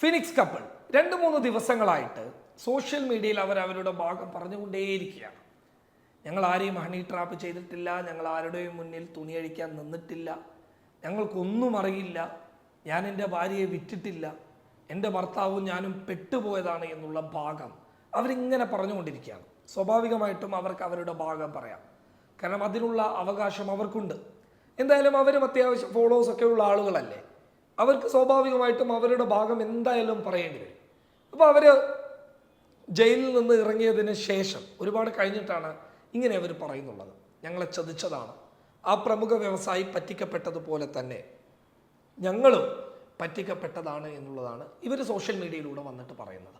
Phoenix couple. രണ്ട് മൂന്ന് ദിവസങ്ങളായിട്ട് സോഷ്യൽ മീഡിയയിൽ അവർ അവരുടെ ഭാഗം പറഞ്ഞുകൊണ്ടേയിരിക്കുകയാണ്. ഞങ്ങൾ ആരെയും ഹണി ട്രാപ്പ് ചെയ്തിട്ടില്ല ഞങ്ങൾ ആരുടെയും മുന്നിൽ തുണിയഴിക്കാൻ നിന്നിട്ടില്ല ഞങ്ങൾക്കൊന്നും അറിയില്ല ഞാൻ എന്റെ ഭാര്യയെ വിറ്റിട്ടില്ല എന്റെ ഭർത്താവും ഞാനും പെട്ടുപോയതാണ് എന്നുള്ള ഭാഗം അവരിങ്ങനെ പറഞ്ഞുകൊണ്ടിരിക്കുകയാണ്. സ്വാഭാവികമായിട്ടും അവർക്ക് അവരുടെ ഭാഗം പറയാം. കാരണം അതിനുള്ള അവകാശം അവർക്കുണ്ട്. എന്തായാലും അവരും അത്യാവശ്യം ഫോളോവേഴ്സ് ഒക്കെ ഉള്ള ആളുകളല്ലേ? അവർക്ക് സ്വാഭാവികമായിട്ടും അവരുടെ ഭാഗം എന്തായാലും പറയേണ്ടി വരും. അപ്പോൾ അവർ ജയിലിൽ നിന്ന് ഇറങ്ങിയതിന് ശേഷം ഒരുപാട് കഴിഞ്ഞിട്ടാണ് ഇങ്ങനെ അവർ പറയുന്നുള്ളത്. ഞങ്ങളെ ചതിച്ചതാണ്. ആ പ്രമുഖ വ്യവസായി പറ്റിക്കപ്പെട്ടതുപോലെ തന്നെ ഞങ്ങളും പറ്റിക്കപ്പെട്ടതാണ് എന്നുള്ളതാണ് ഇവർ സോഷ്യൽ മീഡിയയിലൂടെ വന്നിട്ട് പറയുന്നത്.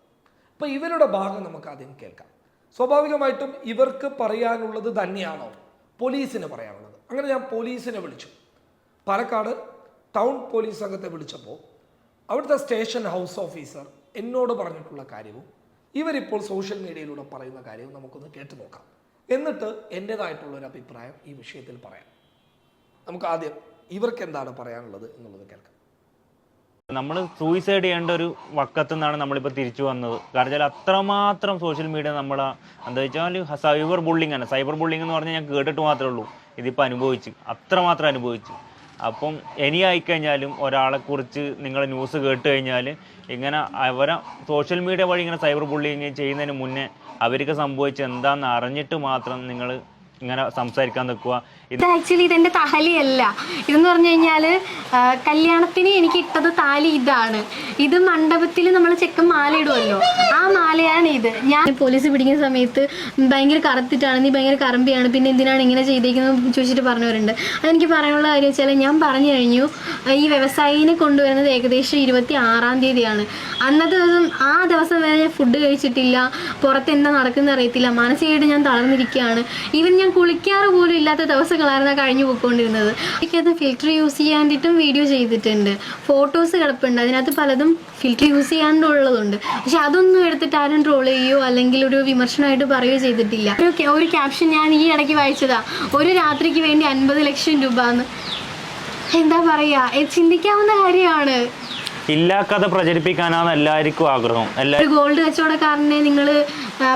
അപ്പോൾ ഇവരുടെ ഭാഗം നമുക്ക് ആദ്യം കേൾക്കാം. സ്വാഭാവികമായിട്ടും ഇവർക്ക് പറയാനുള്ളത് തന്നെയാണോ? പോലീസിന് പറയാനുള്ളത്. അങ്ങനെ ഞാൻ പോലീസിനെ വിളിച്ചു. പാലക്കാട് ടൗൺ പോലീസ് സംഘത്തെ വിളിച്ചപ്പോൾ അവിടുത്തെ സ്റ്റേഷൻ ഹൗസ് ഓഫീസർ എന്നോട് പറഞ്ഞിട്ടുള്ള കാര്യവും ഇവരിപ്പോൾ സോഷ്യൽ മീഡിയയിലൂടെ പറയുന്ന കാര്യവും നമുക്കൊന്ന് കേട്ടു നോക്കാം. എന്നിട്ട് എന്റെതായിട്ടുള്ളൊരു അഭിപ്രായം ഈ വിഷയത്തിൽ പറയാം. നമുക്ക് ആദ്യം ഇവർക്ക് എന്താണ് പറയാനുള്ളത് എന്നുള്ളത് കേൾക്കാം. നമ്മൾ സൂയിസൈഡ് ചെയ്യേണ്ട ഒരു വക്കത്തു നിന്നാണ് നമ്മളിപ്പോൾ തിരിച്ചു വന്നത്. കാരണം വെച്ചാൽ അത്രമാത്രം സോഷ്യൽ മീഡിയ നമ്മൾ എന്താ വെച്ചാൽ സൈബർ ബുള്ളിങ് ആണ്. സൈബർ ബുള്ളിങ് എന്ന് പറഞ്ഞാൽ ഞാൻ കേട്ടിട്ട് മാത്രമേ ഉള്ളൂ. ഇതിപ്പോൾ അനുഭവിച്ചു. അത്രമാത്രം അനുഭവിച്ചു. അപ്പം ഇനി ആയിക്കഴിഞ്ഞാലും ഒരാളെക്കുറിച്ച് നിങ്ങൾ ന്യൂസ് കേട്ട് കഴിഞ്ഞാൽ ഇങ്ങനെ അവരെ സോഷ്യൽ മീഡിയ വഴി ഇങ്ങനെ സൈബർ ബുള്ളിങ് ചെയ്യുന്നതിന് മുന്നേ അവർക്ക് സംഭവിച്ച എന്താണെന്ന് അറിഞ്ഞിട്ട് മാത്രം നിങ്ങൾ ഇങ്ങനെ സംസാരിക്കാൻ നിൽക്കുക. ഇത് ആക്ച്വലി ഇതെന്റെ താലിയല്ല ഇതെന്ന് പറഞ്ഞു കഴിഞ്ഞാൽ കല്യാണത്തിന് എനിക്ക് ഇട്ടത് താലി ഇതാണ്. ഇത് മണ്ഡപത്തിൽ നമ്മൾ ചെക്കൻ മാല ഇടുമല്ലോ ഇത് ഞാൻ പോലീസ് പിടിക്കുന്ന സമയത്ത് ഭയങ്കര കറുത്തിട്ടാണ് നീ ഭയങ്കര കറമ്പിയാണ് പിന്നെ എന്തിനാണ് ഇങ്ങനെ ചെയ്തേക്കുന്നത് ചോദിച്ചിട്ട് പറഞ്ഞവരുണ്ട്. അതെനിക്ക് പറയാനുള്ള കാര്യം വെച്ചാൽ ഞാൻ പറഞ്ഞു കഴിഞ്ഞു ഈ വ്യവസായിനെ കൊണ്ടുവരുന്നത് ഏകദേശം ഇരുപത്തി ആറാം തീയതിയാണ്. അന്നത്തെ ദിവസം ആ ദിവസം വരെ ഞാൻ ഫുഡ് കഴിച്ചിട്ടില്ല പുറത്ത് എന്താ നടക്കുന്നത് അറിയത്തില്ല മാനസികമായിട്ട് ഞാൻ തളർന്നിരിക്കുകയാണ്. ഈവൻ ഞാൻ കുളിക്കാറ് പോലും ഇല്ലാത്ത ദിവസങ്ങളായിരുന്നു കഴിഞ്ഞു പോയിക്കൊണ്ടിരുന്നത്. എനിക്കത് ഫിൽറ്റർ യൂസ് ചെയ്യാണ്ടിട്ടും വീഡിയോ ചെയ്തിട്ടുണ്ട്. ഫോട്ടോസ് കിടപ്പുണ്ട് അതിനകത്ത് പലതും ഫിൽറ്റർ യൂസ് ചെയ്യാണ്ടുള്ളതുണ്ട് പക്ഷെ അതൊന്നും എടുത്തിട്ട് ആരും ട്രോൾ ചെയ്യുകയോ അല്ലെങ്കിൽ ഒരു വിമർശനമായിട്ട് പറയുകയോ ചെയ്തിട്ടില്ല. ഒരു ഒരു ക്യാപ്ഷൻ ഞാൻ ഈ ഇടയ്ക്ക് വായിച്ചതാ. ഒരു രാത്രിക്ക് വേണ്ടി അൻപത് ലക്ഷം രൂപ എന്ന് എന്താ പറയാ? ചിന്തിക്കാവുന്ന കാര്യമാണ്. ഇല്ലാക്കാതെ പ്രചരിപ്പിക്കാനാണ് എല്ലാവർക്കും ആഗ്രഹം. ഒരു ഗോൾഡ് കച്ചവടക്കാരനെ നിങ്ങൾ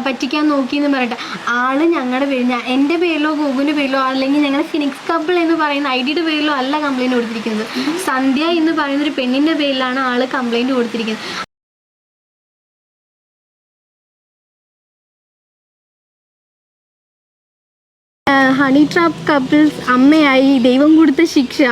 പറ്റിക്കാൻ നോക്കി എന്ന് പറയട്ടെ. ആൾ ഞങ്ങളുടെ പേര് ഞാൻ എന്റെ പേരിലോ ഗൂഗിളിന്റെ പേരിലോ അല്ലെങ്കിൽ ഞങ്ങൾ ഫിനിക്സ് കപ്പിൾ എന്ന് പറയുന്ന ഐ ഡിയുടെ പേരിലോ അല്ല കംപ്ലൈന്റ് കൊടുത്തിരിക്കുന്നത്. സന്ധ്യ എന്ന് പറയുന്ന ഒരു പെണ്ണിന്റെ പേരിലാണ് ആൾ കംപ്ലൈന്റ് കൊടുത്തിരിക്കുന്നത്. ഹണി ട്രാപ്പ് കപ്പിൾസ് അമ്മയായി ദൈവം കൊടുത്ത ശിക്ഷ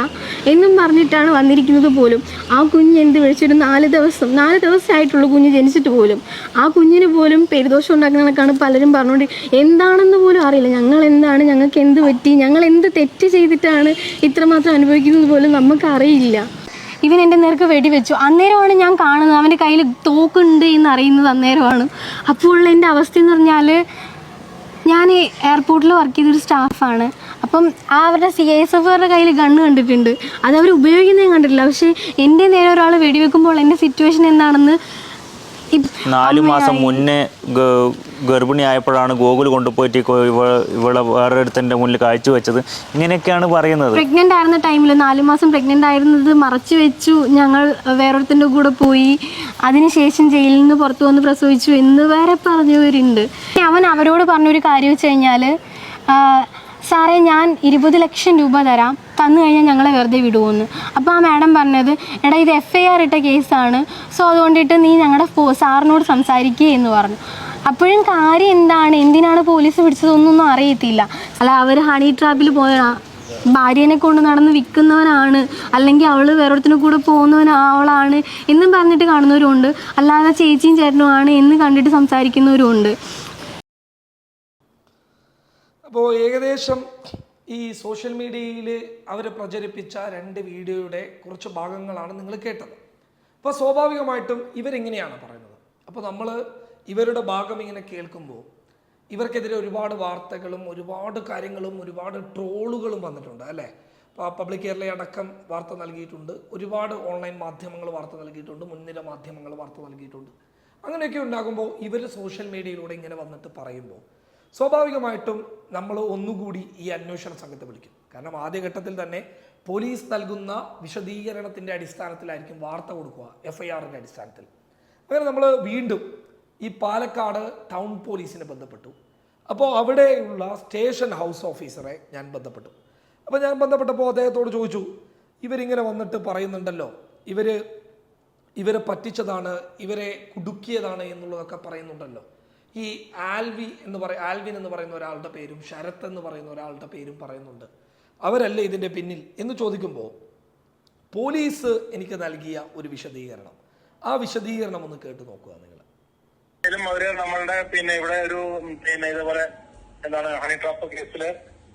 എന്നും പറഞ്ഞിട്ടാണ് വന്നിരിക്കുന്നത് പോലും. ആ കുഞ്ഞ് എന്ത് വിളിച്ചൊരു നാല് ദിവസം നാല് ദിവസമായിട്ടുള്ള കുഞ്ഞ് ജനിച്ചിട്ട് പോലും. ആ കുഞ്ഞിന് പോലും പെരുദോഷം ഉണ്ടാക്കുന്ന പലരും പറഞ്ഞുകൊണ്ട് എന്താണെന്ന് പോലും അറിയില്ല. ഞങ്ങൾ എന്താണ് ഞങ്ങൾക്ക് എന്ത് പറ്റി ഞങ്ങൾ എന്ത് തെറ്റ് ചെയ്തിട്ടാണ് ഇത്രമാത്രം അനുഭവിക്കുന്നത് പോലും നമുക്ക് അറിയില്ല. ഇവൻ എന്റെ നേർക്ക് വെടിവെച്ചു. അന്നേരമാണ് ഞാൻ കാണുന്നത്. അവന്റെ കയ്യിൽ തോക്കുണ്ട് എന്ന് അറിയുന്നത് അന്നേരമാണ്. അപ്പോൾ ഉള്ള എന്റെ അവസ്ഥ എന്ന് പറഞ്ഞാൽ ഞാൻ എയർപോർട്ടിൽ വർക്ക് ചെയ്തൊരു സ്റ്റാഫാണ് അപ്പം അവരുടെ സി എസ് എഫുകാരുടെ കയ്യിൽ ഗണ്ണ് കണ്ടിട്ടുണ്ട്. അത് അവർ ഉപയോഗിക്കുന്നതും കണ്ടിട്ടില്ല. പക്ഷേ എന്റെ നേരെ ഒരാൾ വെടിവെക്കുമ്പോൾ എന്റെ സിറ്റുവേഷൻ എന്താണെന്ന് നാല് മാസം മുന്നേ ഗർഭിണിയായപ്പോഴാണ് ഗോകുൽ കൊണ്ടുപോയിട്ട് ഇവിടെ ഇവ- ഇവളെ വേറെ ഒരുത്തന്റെ മുന്നിൽ കാഴ്ചവെച്ചത്. ഇങ്ങനെയൊക്കെയാണ് പറയുന്നത്. പ്രഗ്നന്റ് ആയിരുന്ന ടൈമിൽ നാലു മാസം പ്രഗ്നന്റ് ആയിരുന്നത് മറച്ചു വെച്ചു. ഞങ്ങൾ വേറൊരുത്തന്റെ കൂടെ പോയി. അതിനുശേഷം ജയിലിൽ നിന്ന് പുറത്തു വന്ന് പ്രസവിച്ചു എന്ന് വേറെ പറഞ്ഞവരുണ്ട്. അവൻ അവരോട് പറഞ്ഞൊരു കാര്യം വെച്ച് കഴിഞ്ഞാൽ സാറേ ഞാൻ ഇരുപത് ലക്ഷം രൂപ തരാം. തന്നു കഴിഞ്ഞാൽ ഞങ്ങളെ വെറുതെ വിടുമെന്ന് അപ്പോൾ ആ മാഡം പറഞ്ഞത് എടാ ഇത് എഫ് ഐ ആർ ഇട്ട കേസാണ്. സോ അതുകൊണ്ടിട്ട് നീ ഞങ്ങളുടെ സാറിനോട് സംസാരിക്കുക എന്ന് പറഞ്ഞു. അപ്പോഴും കാര്യം എന്താണ്? എന്തിനാണ് പോലീസ് പിടിച്ചതൊന്നും അറിയത്തില്ല. അല്ല അവർ ഹണി ട്രാപ്പിൽ പോയ ഭാര്യനെ കൊണ്ട് നടന്ന് വിൽക്കുന്നവനാണ്. അല്ലെങ്കിൽ അവൾ വേറൊരുത്തിന് കൂടെ പോകുന്നവൻ അവളാണ് എന്നും പറഞ്ഞിട്ട് കാണുന്നവരുണ്ട്. അല്ലാതെ ചേച്ചിയും ചേട്ടനുമാണ് എന്ന് കണ്ടിട്ട് സംസാരിക്കുന്നവരും ഉണ്ട് അപ്പോൾ ഏകദേശം ഈ സോഷ്യൽ മീഡിയയിൽ അവർ പ്രചരിപ്പിച്ച രണ്ട് വീഡിയോയുടെ കുറച്ച് ഭാഗങ്ങളാണ് നിങ്ങൾ കേട്ടത്. അപ്പോൾ സ്വാഭാവികമായിട്ടും ഇവരെങ്ങനെയാണ് പറയുന്നത്? അപ്പോൾ നമ്മൾ ഇവരുടെ ഭാഗം ഇങ്ങനെ കേൾക്കുമ്പോൾ ഇവർക്കെതിരെ ഒരുപാട് വാർത്തകളും ഒരുപാട് കാര്യങ്ങളും ഒരുപാട് ട്രോളുകളും വന്നിട്ടുണ്ട് അല്ലേ? പബ്ലിക് കേരള അടക്കം വാർത്ത നൽകിയിട്ടുണ്ട്. ഒരുപാട് ഓൺലൈൻ മാധ്യമങ്ങൾ വാർത്ത നൽകിയിട്ടുണ്ട്. മുൻനിര മാധ്യമങ്ങൾ വാർത്ത നൽകിയിട്ടുണ്ട്. അങ്ങനെയൊക്കെ ഉണ്ടാകുമ്പോൾ ഇവർ സോഷ്യൽ മീഡിയയിലൂടെ ഇങ്ങനെ വന്നിട്ട് പറയുമ്പോൾ സ്വാഭാവികമായിട്ടും നമ്മൾ ഒന്നുകൂടി ഈ അന്വേഷണ സംഘത്തെ വിളിക്കും. കാരണം ആദ്യഘട്ടത്തിൽ തന്നെ പോലീസ് നൽകുന്ന വിശദീകരണത്തിന്റെ അടിസ്ഥാനത്തിലായിരിക്കും വാർത്ത കൊടുക്കുക എഫ് ഐ ആറിന്റെ അടിസ്ഥാനത്തിൽ. അങ്ങനെ നമ്മൾ വീണ്ടും ഈ പാലക്കാട് ടൗൺ പോലീസിനെ ബന്ധപ്പെട്ടു. അപ്പോൾ അവിടെയുള്ള സ്റ്റേഷൻ ഹൗസ് ഓഫീസറെ ഞാൻ ബന്ധപ്പെട്ടു. അപ്പോൾ ഞാൻ ബന്ധപ്പെട്ടപ്പോൾ അദ്ദേഹത്തോട് ചോദിച്ചു ഇവരിങ്ങനെ വന്നിട്ട് പറയുന്നുണ്ടല്ലോ ഇവർ ഇവരെ പറ്റിച്ചതാണ് ഇവരെ കുടുക്കിയതാണ് എന്നുള്ളതൊക്കെ പറയുന്നുണ്ടല്ലോ. ഈ ആൽവി എന്ന് പറയും ആൽവിൻ എന്ന് പറയുന്ന ഒരാളുടെ പേരും ശരത് എന്ന് പറയുന്ന ഒരാളുടെ പേരും പറയുന്നുണ്ട്. അവരല്ലേ ഇതിന്റെ പിന്നിൽ? എന്ന് ചോദിക്കുമ്പോൾ പോലീസ് എനിക്ക് നൽകിയ ഒരു വിശദീകരണം. ആ വിശദീകരണം ഒന്ന് കേട്ട് നോക്കുക നിങ്ങൾ ും. അവർ നമ്മളുടെ പിന്നെ ഇവിടെ ഒരു പിന്നെ ഇതുപോലെ എന്താണ് ഹണി ട്രാപ്പ് കേസിൽ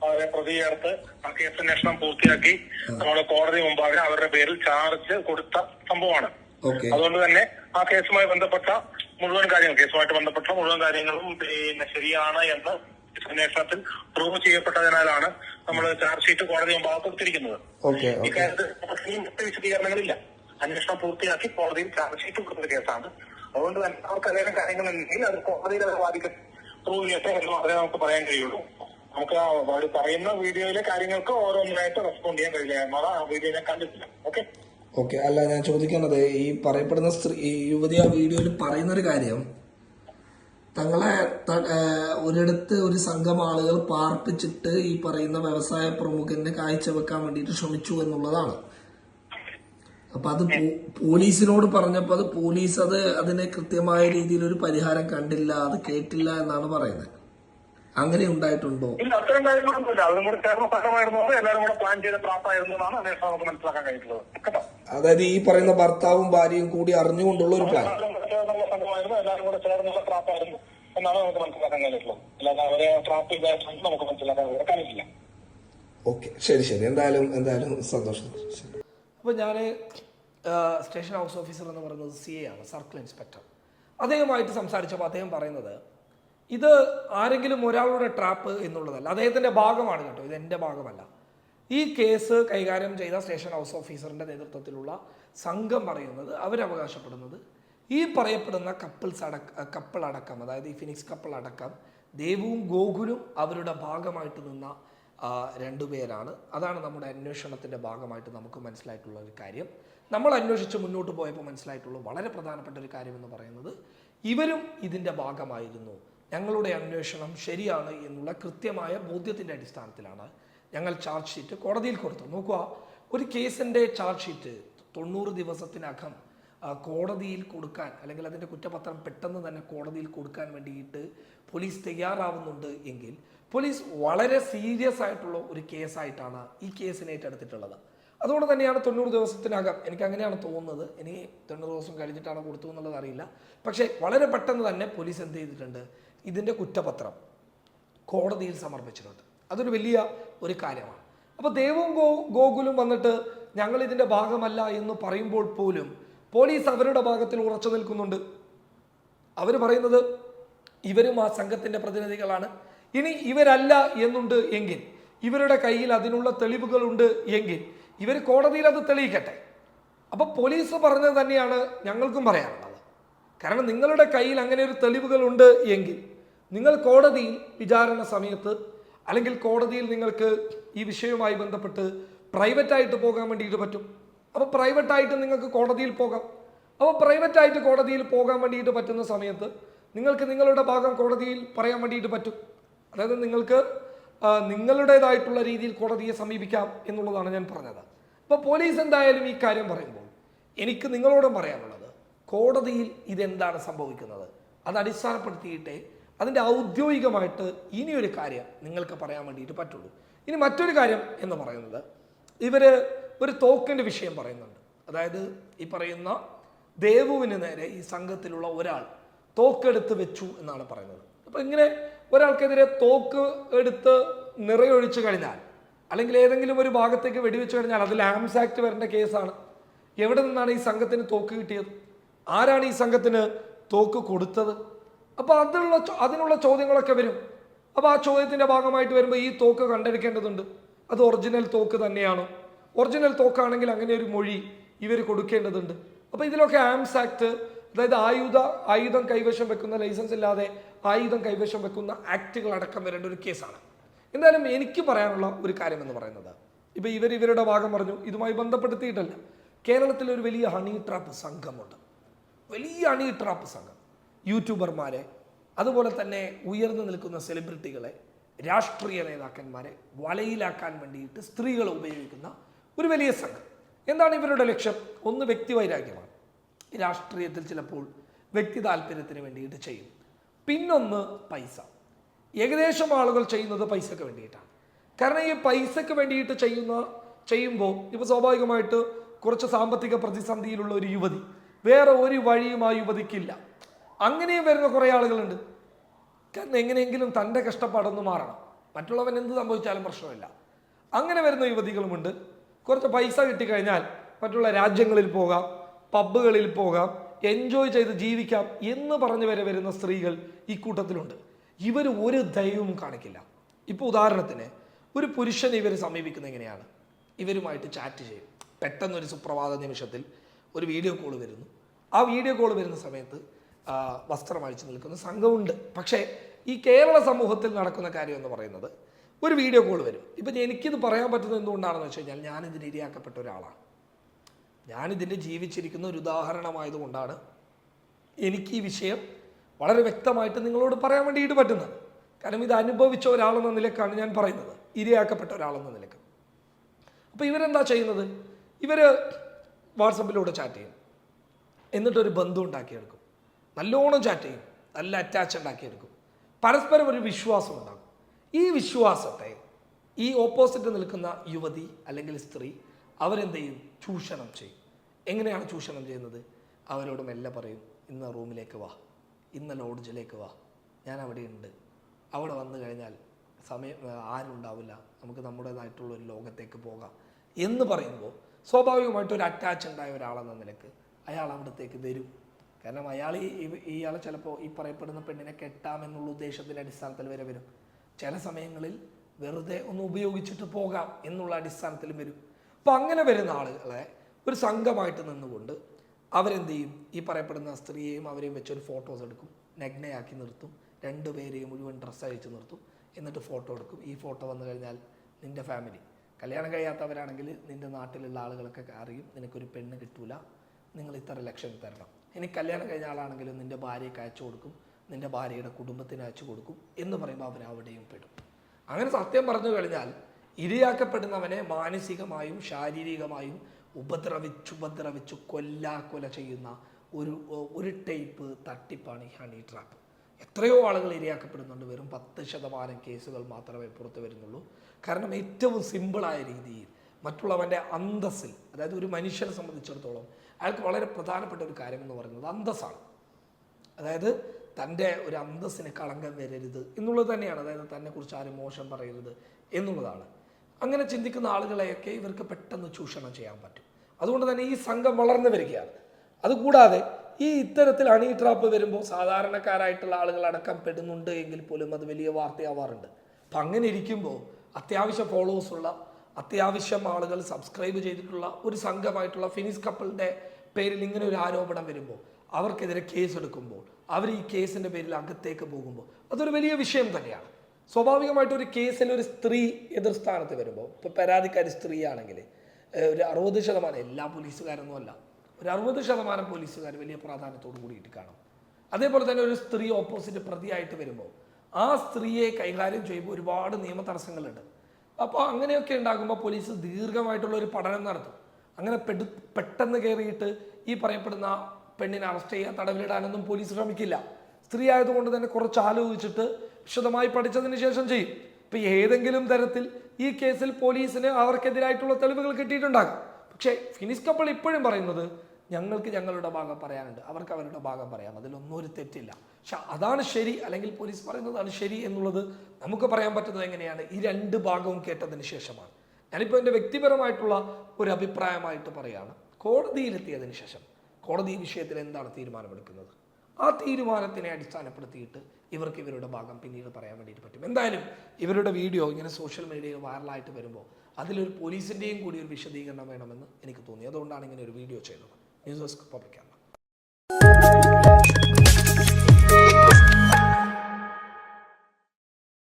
അവരെ പ്രതി ചേർത്ത് ആ കേസ് അന്വേഷണം പൂർത്തിയാക്കി. നമ്മുടെ കോടതി മുമ്പാകെ അവരുടെ പേരിൽ ചാർജ് കൊടുത്ത സംഭവമാണ്. അതുകൊണ്ട് തന്നെ ആ കേസുമായി ബന്ധപ്പെട്ട മുഴുവൻ കാര്യങ്ങൾ കേസുമായിട്ട് ബന്ധപ്പെട്ട മുഴുവൻ കാര്യങ്ങളും പിന്നെ ശരിയാണ് എന്ന് അന്വേഷണത്തിൽ പ്രൂവ് ചെയ്യപ്പെട്ടതിനാലാണ് നമ്മൾ ചാർജ് ഷീറ്റ് കോടതി മുമ്പാകെ കൊടുത്തിരിക്കുന്നത്. ഓക്കെ ഇക്കാര്യത്തിൽ വിശദീകരണങ്ങളില്ല. അന്വേഷണം പൂർത്തിയാക്കി കോടതിയിൽ ചാർജ് ഷീറ്റ് കൊടുത്ത കേസാണ്. അതുകൊണ്ട് തന്നെ അവർക്ക് അതിലും കാര്യങ്ങളുണ്ടെങ്കിൽ അത് കോടതിയിൽ അത് വാദിക്കട്ടെ പ്രൂവ് ചെയ്യട്ടെ എന്ന് മാത്രമേ നമുക്ക് പറയാൻ കഴിയുള്ളൂ. നമുക്ക് പറയുന്ന വീഡിയോയിലെ കാര്യങ്ങൾക്ക് ഓരോന്നിനായിട്ട് റെസ്പോണ്ട് ചെയ്യാൻ കഴിയില്ല. എന്നാൽ ആ വീഡിയോ ഞാൻ കണ്ടിട്ടില്ല. ഓക്കെ? ഓക്കെ അല്ല ഞാൻ ചോദിക്കുന്നത് ഈ പറയപ്പെടുന്ന സ്ത്രീ യുവതി ആ വീഡിയോയിൽ പറയുന്ന ഒരു കാര്യം. തങ്ങളെ ഒരിടത്ത് ഒരു സംഘം ആളുകൾ പാർപ്പിച്ചിട്ട് ഈ പറയുന്ന വ്യവസായ പ്രമുഖനെ കാഴ്ചവെക്കാൻ വേണ്ടിട്ട് ശ്രമിച്ചു എന്നുള്ളതാണ്. അപ്പൊ അത് പോലീസിനോട് പറഞ്ഞപ്പോ അത് പോലീസ് അത് അതിനെ കൃത്യമായ രീതിയിൽ ഒരു പരിഹാരം കണ്ടില്ല അത് കേട്ടില്ല എന്നാണ് പറയുന്നത്. അങ്ങനെ ഉണ്ടായിട്ടുണ്ടോ? ഇല്ല അത്തരം കാര്യങ്ങളൊന്നുമില്ല അതും കൂടെ ചേർന്ന സ്ഥലമായിരുന്നു എല്ലാവരും കൂടെ പ്ലാൻ ചെയ്ത ട്രാപ്പായിരുന്നു എന്നാണ് അന്വേഷണം നമുക്ക് മനസ്സിലാക്കാൻ കഴിഞ്ഞിട്ടുള്ളത്. കേട്ടോ? അതായത് ഈ പറയുന്ന ഭർത്താവും ഭാര്യയും കൂടി അറിഞ്ഞുകൊണ്ടുള്ള ഒരു പ്ലാൻ എല്ലാവരും ചേർന്നുള്ള സംഘമായിരുന്നു എല്ലാവരും കൂടെ ചേർന്നുള്ള ട്രാപ്പായിരുന്നു എന്നാണ് നമുക്ക് മനസ്സിലാക്കാൻ കഴിഞ്ഞിട്ടുള്ളത്. അല്ലാതെ അവരെ ട്രാപ്പ് ചെയ്തായിട്ടൊന്നും നമുക്ക് മനസ്സിലാക്കാൻ കഴിഞ്ഞിട്ടില്ല ഓക്കെ ശരി ശരി. എന്തായാലും എന്തായാലും സന്തോഷം. അപ്പൊ അപ്പോൾ ഞാൻ സ്റ്റേഷൻ ഹൗസ് ഓഫീസർ എന്ന് പറയുന്നത് സി എ ആണ് സർക്കിൾ ഇൻസ്പെക്ടർ അദ്ദേഹമായിട്ട് സംസാരിച്ചപ്പോൾ അദ്ദേഹം പറയുന്നത് ഇത് ആരെങ്കിലും ഒരാളുടെ ട്രാപ്പ് എന്നുള്ളതല്ല. അദ്ദേഹത്തിന്റെ ഭാഗമാണ് കേട്ടോ. ഇത് എന്റെ ഭാഗമല്ല. ഈ കേസ് കൈകാര്യം ചെയ്ത സ്റ്റേഷൻ ഹൗസ് ഓഫീസറിന്റെ നേതൃത്വത്തിലുള്ള സംഘം പറയുന്നത് അവരവകാശപ്പെടുന്നത്. ഈ പറയപ്പെടുന്ന കപ്പിൾസ് അടക്ക കപ്പിൾ അടക്കം അതായത് ഈ ഫിനിക്സ് കപ്പിൾ അടക്കം ദേവും ഗോകുലും അവരുടെ ഭാഗമായിട്ട് നിന്ന രണ്ടുപേരാണ് അതാണ് നമ്മുടെ അന്വേഷണത്തിന്റെ ഭാഗമായിട്ട് നമുക്ക് മനസ്സിലായിട്ടുള്ള ഒരു കാര്യം. നമ്മൾ അന്വേഷിച്ച് മുന്നോട്ട് പോയപ്പോൾ മനസ്സിലായിട്ടുള്ള വളരെ പ്രധാനപ്പെട്ട ഒരു കാര്യം എന്ന് പറയുന്നത് ഇവരും ഇതിന്റെ ഭാഗമായിരുന്നു. ഞങ്ങളുടെ അന്വേഷണം ശരിയാണ് എന്നുള്ള കൃത്യമായ ബോധ്യത്തിന്റെ അടിസ്ഥാനത്തിലാണ് ഞങ്ങൾ ചാർജ് ഷീറ്റ് കോടതിയിൽ കൊടുത്തു നോക്കുക ഒരു കേസിന്റെ ചാർജ് ഷീറ്റ് തൊണ്ണൂറ് ദിവസത്തിനകം കോടതിയിൽ കൊടുക്കാൻ അല്ലെങ്കിൽ അതിന്റെ കുറ്റപത്രം പെട്ടെന്ന് തന്നെ കോടതിയിൽ കൊടുക്കാൻ വേണ്ടിയിട്ട് പോലീസ് തയ്യാറാവുന്നുണ്ട് എങ്കിൽ പോലീസ് വളരെ സീരിയസ് ആയിട്ടുള്ള ഒരു കേസായിട്ടാണ് ഈ കേസിനെ ഏറ്റെടുത്തിട്ടുള്ളത്. അതുകൊണ്ട് തന്നെയാണ് തൊണ്ണൂറ് ദിവസത്തിനകം എനിക്ക് അങ്ങനെയാണ് തോന്നുന്നത്. ഇനി തൊണ്ണൂറ് ദിവസം കഴിഞ്ഞിട്ടാണ് കൊടുത്തു എന്നുള്ളത് അറിയില്ല. പക്ഷേ വളരെ പെട്ടെന്ന് തന്നെ പോലീസ് എന്ത് ചെയ്തിട്ടുണ്ട്? ഇതിന്റെ കുറ്റപത്രം കോടതിയിൽ സമർപ്പിച്ചിട്ടുണ്ട്. അതൊരു വലിയ ഒരു കാര്യമാണ്. അപ്പോൾ ദേവും ഗോ ഗോകുലും വന്നിട്ട് ഞങ്ങൾ ഇതിന്റെ ഭാഗമല്ല എന്ന് പറയുമ്പോൾ പോലും പോലീസ് അവരുടെ ഭാഗത്തിൽ ഉറച്ചു നിൽക്കുന്നുണ്ട്. അവർ പറയുന്നത് ഇവരും ആ സംഘത്തിന്റെ പ്രതിനിധികളാണ്. ഇനി ഇവരല്ല എന്നുണ്ട് എങ്കിൽ ഇവരുടെ കയ്യിൽ അതിനുള്ള തെളിവുകളുണ്ട് എങ്കിൽ ഇവർ കോടതിയിൽ അത് തെളിയിക്കട്ടെ. അപ്പോൾ പോലീസ് പറഞ്ഞത് തന്നെയാണ് ഞങ്ങൾക്കും പറയാനുള്ളത്. കാരണം നിങ്ങളുടെ കയ്യിൽ അങ്ങനെ ഒരു തെളിവുകളുണ്ട് എങ്കിൽ നിങ്ങൾ കോടതിയിൽ വിചാരണ സമയത്ത് അല്ലെങ്കിൽ കോടതിയിൽ നിങ്ങൾക്ക് ഈ വിഷയവുമായി ബന്ധപ്പെട്ട് പ്രൈവറ്റായിട്ട് പോകാൻ വേണ്ടിയിട്ട് പറ്റും. അപ്പോൾ പ്രൈവറ്റായിട്ട് നിങ്ങൾക്ക് കോടതിയിൽ പോകാം. അപ്പോൾ പ്രൈവറ്റായിട്ട് കോടതിയിൽ പോകാൻ വേണ്ടിയിട്ട് പറ്റുന്ന സമയത്ത് നിങ്ങൾക്ക് നിങ്ങളുടെ ഭാഗം കോടതിയിൽ പറയാൻ വേണ്ടിയിട്ട് പറ്റും. അതായത് നിങ്ങൾക്ക് നിങ്ങളുടേതായിട്ടുള്ള രീതിയിൽ കോടതിയെ സമീപിക്കാം എന്നുള്ളതാണ് ഞാൻ പറഞ്ഞത്. അപ്പോൾ പോലീസ് എന്തായാലും ഈ കാര്യം പറയുമ്പോൾ എനിക്ക് നിങ്ങളോടും പറയാനുള്ളത് കോടതിയിൽ ഇതെന്താണ് സംഭവിക്കുന്നത്? അത് അടിസ്ഥാനപ്പെടുത്തിയിട്ടേ അതിന്റെ ഔദ്യോഗികമായിട്ട് ഇനിയൊരു കാര്യം നിങ്ങൾക്ക് പറയാൻ വേണ്ടിയിട്ട് പറ്റുള്ളൂ. ഇനി മറ്റൊരു കാര്യം എന്ന് പറയുന്നത് ഇവർ ഒരു തോക്കിന്റെ വിഷയം പറയുന്നുണ്ട്. അതായത് ഈ പറയുന്ന ദേവുവിന് നേരെ ഈ സംഘത്തിലുള്ള ഒരാൾ തോക്കെടുത്ത് വെച്ചു എന്നാണ് പറയുന്നത്. അപ്പോൾ ഇങ്ങനെ ഒരാൾക്കെതിരെ തോക്ക് എടുത്ത് നിറയൊഴിച്ചു കഴിഞ്ഞാൽ അല്ലെങ്കിൽ ഏതെങ്കിലും ഒരു ഭാഗത്തേക്ക് വെടിവെച്ച് കഴിഞ്ഞാൽ അതിൽ ആംസ് ആക്ട് വരേണ്ട കേസാണ്. എവിടെ നിന്നാണ് ഈ സംഘത്തിന് തോക്ക് കിട്ടിയത്? ആരാണ് ഈ സംഘത്തിന് തോക്ക് കൊടുത്തത്? അപ്പോൾ അതിനുള്ള അതിനുള്ള ചോദ്യങ്ങളൊക്കെ വരും. അപ്പോൾ ആ ചോദ്യത്തിന്റെ ഭാഗമായിട്ട് വരുമ്പോൾ ഈ തോക്ക് കണ്ടെടുക്കേണ്ടതുണ്ട്. അത് ഒറിജിനൽ തോക്ക് തന്നെയാണോ? ഒറിജിനൽ തോക്കാണെങ്കിൽ അങ്ങനെ ഒരു മൊഴി ഇവർ കൊടുക്കേണ്ടതുണ്ട്. അപ്പോൾ ഇതിലൊക്കെ ആംസ് ആക്ട് അതായത് ആയുധ ആയുധം കൈവശം വെക്കുന്ന ലൈസൻസ് ഇല്ലാതെ ആയുധം കൈവശം വെക്കുന്ന ആക്ടുകൾ അടക്കം വരേണ്ട ഒരു കേസാണ്. എന്തായാലും എനിക്ക് പറയാനുള്ള ഒരു കാര്യം എന്ന് പറയുന്നത് ഇപ്പൊ ഇവർ ഇവരുടെ ഭാഗം പറഞ്ഞു ഇതുമായി ബന്ധപ്പെടുത്തിയിട്ടല്ല. കേരളത്തിൽ ഒരു വലിയ ഹണി ട്രാപ്പ് സംഘമുണ്ട്. വലിയ ഹണി ട്രാപ്പ് സംഘം. യൂട്യൂബർമാരെ അതുപോലെ തന്നെ ഉയർന്നു നിൽക്കുന്ന സെലിബ്രിറ്റികളെ രാഷ്ട്രീയ നേതാക്കന്മാരെ വലയിലാക്കാൻ വേണ്ടിയിട്ട് സ്ത്രീകൾ ഉപയോഗിക്കുന്ന ഒരു വലിയ സംഘം. എന്താണ് ഇവരുടെ ലക്ഷ്യം? ഒന്ന് വ്യക്തിവൈരാഗ്യമാണ് രാഷ്ട്രീയത്തിൽ ചിലപ്പോൾ വ്യക്തി താല്പര്യത്തിന് വേണ്ടിയിട്ട് ചെയ്യും. പിന്നൊന്ന് പൈസ. ഏകദേശം ആളുകൾ ചെയ്യുന്നത് പൈസക്ക് വേണ്ടിയിട്ടാണ്. കാരണം ഈ പൈസക്ക് വേണ്ടിയിട്ട് ചെയ്യുന്ന ചെയ്യുമ്പോൾ ഇപ്പോൾ സ്വാഭാവികമായിട്ട് കുറച്ച് സാമ്പത്തിക പ്രതിസന്ധിയിലുള്ള ഒരു യുവതി വേറെ ഒരു വഴിയും ആ യുവതിക്കില്ല. അങ്ങനെയും വരുന്ന കുറേ ആളുകളുണ്ട്. കാരണം എങ്ങനെയെങ്കിലും തന്റെ കഷ്ടപ്പാടൊന്ന് മാറണം. മറ്റുള്ളവൻ എന്ത് സംഭവിച്ചാലും പ്രശ്നമില്ല. അങ്ങനെ വരുന്ന യുവതികളുമുണ്ട്. കുറച്ച് പൈസ കിട്ടിക്കഴിഞ്ഞാൽ മറ്റുള്ള രാജ്യങ്ങളിൽ പോകാം പബ്ബുകളിൽ പോകാം എൻജോയ് ചെയ്ത് ജീവിക്കാം എന്ന് പറഞ്ഞു വരെ വരുന്ന സ്ത്രീകൾ ഈ കൂട്ടത്തിലുണ്ട്. ഇവർ ഒരു ദയവും കാണിക്കില്ല. ഇപ്പോൾ ഉദാഹരണത്തിന് ഒരു പുരുഷൻ ഇവർ സമീപിക്കുന്ന എങ്ങനെയാണ്? ഇവരുമായിട്ട് ചാറ്റ് ചെയ്യും. പെട്ടെന്ന് ഒരു സുപ്രഭാത നിമിഷത്തിൽ ഒരു വീഡിയോ കോൾ വരുന്നു. ആ വീഡിയോ കോൾ വരുന്ന സമയത്ത് വസ്ത്രം അഴിച്ചു നിൽക്കുന്ന സംഘമുണ്ട്. പക്ഷേ ഈ കേരള സമൂഹത്തിൽ നടക്കുന്ന കാര്യം എന്ന് പറയുന്നത് ഒരു വീഡിയോ കോൾ വരും. ഇപ്പം എനിക്കിത് പറയാൻ പറ്റുന്നത് എന്തുകൊണ്ടാണെന്ന് വെച്ച് കഴിഞ്ഞാൽ ഞാനിതിന് ഇരയാക്കപ്പെട്ട ഒരാളാണ്. ഞാനിതിന്റെ ജീവിച്ചിരിക്കുന്ന ഒരു ഉദാഹരണമായതുകൊണ്ടാണ് എനിക്ക് ഈ വിഷയം വളരെ വ്യക്തമായിട്ട് നിങ്ങളോട് പറയാൻ വേണ്ടിയിട്ട് പറ്റുന്നത് കാരണം ഇത് അനുഭവിച്ച ഒരാളെന്ന നിലക്കാണ് ഞാൻ പറയുന്നത്. ഇരയാക്കപ്പെട്ട ഒരാളെന്ന നിലയ്ക്ക്. അപ്പോൾ ഇവരെന്താ ചെയ്യുന്നത്? ഇവർ വാട്സപ്പിലൂടെ ചാറ്റ് ചെയ്യും. എന്നിട്ടൊരു ബന്ധം ഉണ്ടാക്കിയെടുക്കും. നല്ലോണം ചാറ്റ് ചെയ്യും. നല്ല അറ്റാച്ച് ഉണ്ടാക്കിയെടുക്കും. പരസ്പരം ഒരു വിശ്വാസം ഉണ്ടാകും. ഈ വിശ്വാസത്തെ ഈ ഓപ്പോസിറ്റ് നിൽക്കുന്ന യുവതി അല്ലെങ്കിൽ സ്ത്രീ അവരെന്ത് ചെയ്യും? ചൂഷണം ചെയ്യും. എങ്ങനെയാണ് ചൂഷണം ചെയ്യുന്നത്? അവരോട് മെല്ലെ പറയും ഇന്ന് റൂമിലേക്ക് വാ. ഇന്ന് ലോഡ്ജിലേക്ക് വാ. ഞാൻ അവിടെ ഉണ്ട് അവിടെ വന്നു കഴിഞ്ഞാൽ സമയം ആരുണ്ടാവില്ല നമുക്ക് നമ്മുടേതായിട്ടുള്ള ഒരു ലോകത്തേക്ക് പോകാം. എന്ന് പറയുമ്പോൾ സ്വാഭാവികമായിട്ട് ഒരു അറ്റാച്ച് ഉണ്ടായ ഒരാളെന്ന നിലയ്ക്ക് അയാൾ അവിടത്തേക്ക് വരും. കാരണം അയാൾ ഈ ഇയാളെ ചിലപ്പോൾ ഈ പറയപ്പെടുന്ന പെണ്ണിനെ കെട്ടാമെന്നുള്ള ഉദ്ദേശത്തിന്റെ അടിസ്ഥാനത്തിൽ വരെ വരും. ചില സമയങ്ങളിൽ വെറുതെ ഒന്ന് ഉപയോഗിച്ചിട്ട് പോകാം എന്നുള്ള അടിസ്ഥാനത്തിൽ വരും. അപ്പം അങ്ങനെ വരുന്ന ആളുകളെ ഒരു സംഘമായിട്ട് നിന്നുകൊണ്ട് അവരെന്ത് ചെയ്യും ഈ പറയപ്പെടുന്ന സ്ത്രീയെയും അവരെയും വെച്ചൊരു ഫോട്ടോസ് എടുക്കും. നഗ്നയാക്കി നിർത്തും. രണ്ടുപേരെയും മുഴുവൻ ഡ്രസ്സ് അയച്ചു നിർത്തും. എന്നിട്ട് ഫോട്ടോ എടുക്കും. ഈ ഫോട്ടോ വന്നു കഴിഞ്ഞാൽ നിന്റെ ഫാമിലി കല്യാണം കഴിയാത്തവരാണെങ്കിൽ നിന്റെ നാട്ടിലുള്ള ആളുകളൊക്കെ അറിയും. നിനക്കൊരു പെണ്ണ് കിട്ടൂല. നിങ്ങൾ ഇത്ര ലക്ഷം തരണം. ഇനി കല്യാണം കഴിഞ്ഞ ആളാണെങ്കിലും നിന്റെ ഭാര്യയ്ക്ക് അയച്ചു കൊടുക്കും നിന്റെ ഭാര്യയുടെ കുടുംബത്തിന് അയച്ചു കൊടുക്കും എന്ന് പറയുമ്പോൾ അവൻ അവിടെയും പെടും. അങ്ങനെ സത്യം പറഞ്ഞു കഴിഞ്ഞാൽ ഇരയാക്കപ്പെടുന്നവനെ മാനസികമായും ശാരീരികമായും ഉപദ്രവിച്ചു ഉപദ്രവിച്ചു കൊല്ലാക്കൊല ചെയ്യുന്ന ഒരു ഒരു ടൈപ്പ് തട്ടിപ്പാണ് ഈ ഹണി ട്രാപ്പ്. എത്രയോ ആളുകൾ ഇരയാക്കപ്പെടുന്നുണ്ട്. വെറും പത്ത് ശതമാനം കേസുകൾ മാത്രമേ പുറത്തു വരുന്നുള്ളൂ. കാരണം ഏറ്റവും സിമ്പിളായ രീതിയിൽ മറ്റുള്ളവന്റെ അന്തസ്സിൽ അതായത് ഒരു മനുഷ്യനെ സംബന്ധിച്ചിടത്തോളം അയാൾക്ക് വളരെ പ്രധാനപ്പെട്ട ഒരു കാര്യം എന്ന് പറയുന്നത് അന്തസ്സാണ്. അതായത് തന്റെ ഒരു അന്തസ്സിന് കളങ്കം വരരുത് എന്നുള്ളത് തന്നെയാണ്. അതായത് തന്നെക്കുറിച്ച് ആരും മോശം പറയരുത് എന്നുള്ളതാണ്. അങ്ങനെ ചിന്തിക്കുന്ന ആളുകളെയൊക്കെ ഇവർക്ക് പെട്ടെന്ന് ചൂഷണം ചെയ്യാൻ പറ്റും. അതുകൊണ്ട് തന്നെ ഈ സംഘം വളർന്നു വരികയാണ്. അതുകൂടാതെ ഈ ഇത്തരത്തിൽ അണി ട്രാപ്പ് വരുമ്പോൾ സാധാരണക്കാരായിട്ടുള്ള ആളുകൾ അടക്കം പെടുന്നുണ്ട് എങ്കിൽ പോലും അത് വലിയ വാർത്തയാവാറുണ്ട്. അപ്പം അങ്ങനെ ഇരിക്കുമ്പോൾ അത്യാവശ്യം ഫോളോവേഴ്സ് ഉള്ള അത്യാവശ്യം ആളുകൾ സബ്സ്ക്രൈബ് ചെയ്തിട്ടുള്ള ഒരു സംഘമായിട്ടുള്ള ഫിനിസ് കപ്പിളിന്റെ പേരിൽ ഇങ്ങനെ ഒരു ആരോപണം വരുമ്പോൾ അവർക്കെതിരെ കേസ് എടുക്കുമ്പോൾ അവർ ഈ കേസിന്റെ പേരിൽ അകത്തേക്ക് പോകുമ്പോൾ അതൊരു വലിയ വിഷയം തന്നെയാണ്. സ്വാഭാവികമായിട്ട് ഒരു കേസിൽ ഒരു സ്ത്രീ എതിർ സ്ഥാനത്ത് വരുമ്പോൾ ഇപ്പോൾ പരാതിക്കാരി സ്ത്രീയാണെങ്കിൽ ഒരു അറുപത് ശതമാനം എല്ലാ പോലീസുകാരൊന്നും അല്ല. ഒരു അറുപത് ശതമാനം പോലീസുകാർ വലിയ പ്രാധാന്യത്തോടു കൂടിയിട്ട് കാണും. അതേപോലെ തന്നെ ഒരു സ്ത്രീ ഓപ്പോസിറ്റ് പ്രതിയായിട്ട് വരുമ്പോൾ ആ സ്ത്രീയെ കൈകാര്യം ചെയ്യുമ്പോൾ ഒരുപാട് നിയമ തടസ്സങ്ങളുണ്ട് അപ്പോൾ അങ്ങനെയൊക്കെ ഉണ്ടാകുമ്പോൾ പോലീസ് ദീർഘമായിട്ടുള്ള ഒരു പഠനം നടത്തും. അങ്ങനെ പെടു പെട്ടെന്ന് കയറിയിട്ട് ഈ പറയപ്പെടുന്ന പെണ്ണിനെ അറസ്റ്റ് ചെയ്യാൻ തടവിലിടാനൊന്നും പോലീസ് ശ്രമിക്കില്ല. സ്ത്രീ ആയതുകൊണ്ട് തന്നെ കുറച്ച് ആലോചിച്ചിട്ട് വിശദമായി പഠിച്ചതിന് ശേഷം ചെയ്യും. ഇപ്പൊ ഏതെങ്കിലും തരത്തിൽ ഈ കേസിൽ പോലീസിന് അവർക്കെതിരായിട്ടുള്ള തെളിവുകൾ കിട്ടിയിട്ടുണ്ടാകും. പക്ഷേ ഫിനിസ് കപ്പിൾ ഇപ്പോഴും പറയുന്നത് ഞങ്ങൾക്ക് ഞങ്ങളുടെ ഭാഗം പറയാനുണ്ട്. അവർക്ക് അവരുടെ ഭാഗം പറയാം. അതിലൊന്നും ഒരു തെറ്റില്ല. പക്ഷെ അതാണ് ശരി അല്ലെങ്കിൽ പോലീസ് പറയുന്നതാണ് ശരി എന്നുള്ളത് നമുക്ക് പറയാൻ പറ്റുന്നത് എങ്ങനെയാണ്? ഈ രണ്ട് ഭാഗവും കേട്ടതിന് ശേഷമാണ്. ഞാനിപ്പോൾ എന്റെ വ്യക്തിപരമായിട്ടുള്ള ഒരു അഭിപ്രായമായിട്ട് പറയുകയാണ് കോടതിയിലെത്തിയതിന് ശേഷം കോടതി ഈ വിഷയത്തിൽ എന്താണ് തീരുമാനമെടുക്കുന്നത്? ആ തീരുമാനത്തിനെ അടിസ്ഥാനപ്പെടുത്തിയിട്ട് ഇവർക്ക് ഇവരുടെ ഭാഗം പിന്നീട് പറയാൻ വേണ്ടിയിട്ട് പറ്റും. എന്തായാലും ഇവരുടെ വീഡിയോ ഇങ്ങനെ സോഷ്യൽ മീഡിയയിൽ വൈറലായിട്ട് വരുമ്പോൾ അതിലൊരു പോലീസിന്റെയും കൂടി ഒരു വിശദീകരണം വേണമെന്ന് എനിക്ക് തോന്നി. അതുകൊണ്ടാണ് ഇങ്ങനെ ഒരു വീഡിയോ ചെയ്തത്. News desk പബ്ലിക്കാണ്